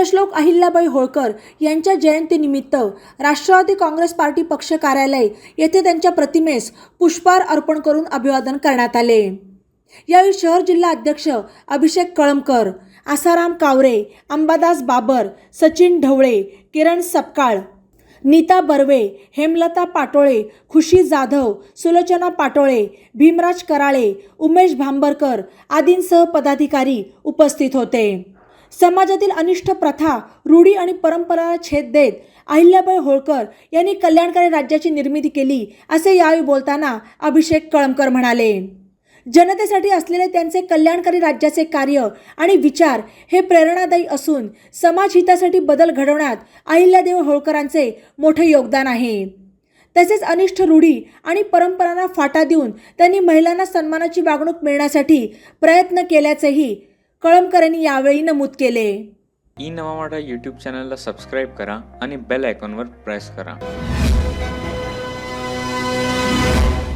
पुण्यश्लोक अहिल्याबाई होळकर यांच्या जयंतीनिमित्त राष्ट्रवादी काँग्रेस पार्टी पक्ष कार्यालय येथे त्यांच्या प्रतिमेस पुष्पहार अर्पण करून अभिवादन करण्यात आले. यावेळी शहर जिल्हा अध्यक्ष अभिषेक कळमकर आसाराम कावरे अंबादास बाबर सचिन ढवळे किरण सपकाळ नीता बर्वे हेमलता पाटोळे खुशी जाधव सुलोचना पाटोळे भीमराज कराळे उमेश भांबरकर आदींसह पदाधिकारी उपस्थित होते. समाजातील अनिष्ट प्रथा रूढी आणि परंपराला छेद देत अहिल्याबाई होळकर यांनी कल्याणकारी राज्याची निर्मिती केली असे यावेळी बोलताना अभिषेक कळमकर म्हणाले. जनतेसाठी असलेले त्यांचे कल्याणकारी राज्याचे कार्य आणि विचार हे प्रेरणादायी असून समाज हितासाठी बदल घडवण्यात अहिल्यादेव होळकरांचे मोठे योगदान आहे. तसेच अनिष्ट रूढी आणि परंपरांना फाटा देऊन त्यांनी महिलांना सन्मानाची वागणूक मिळण्यासाठी प्रयत्न केल्याचेही कळमकरांनी यावेळी नमूद केले. ई नवा मराठा यूट्यूब चॅनलला सबस्क्राईब करा आणि बेल आयकॉनवर प्रेस करा.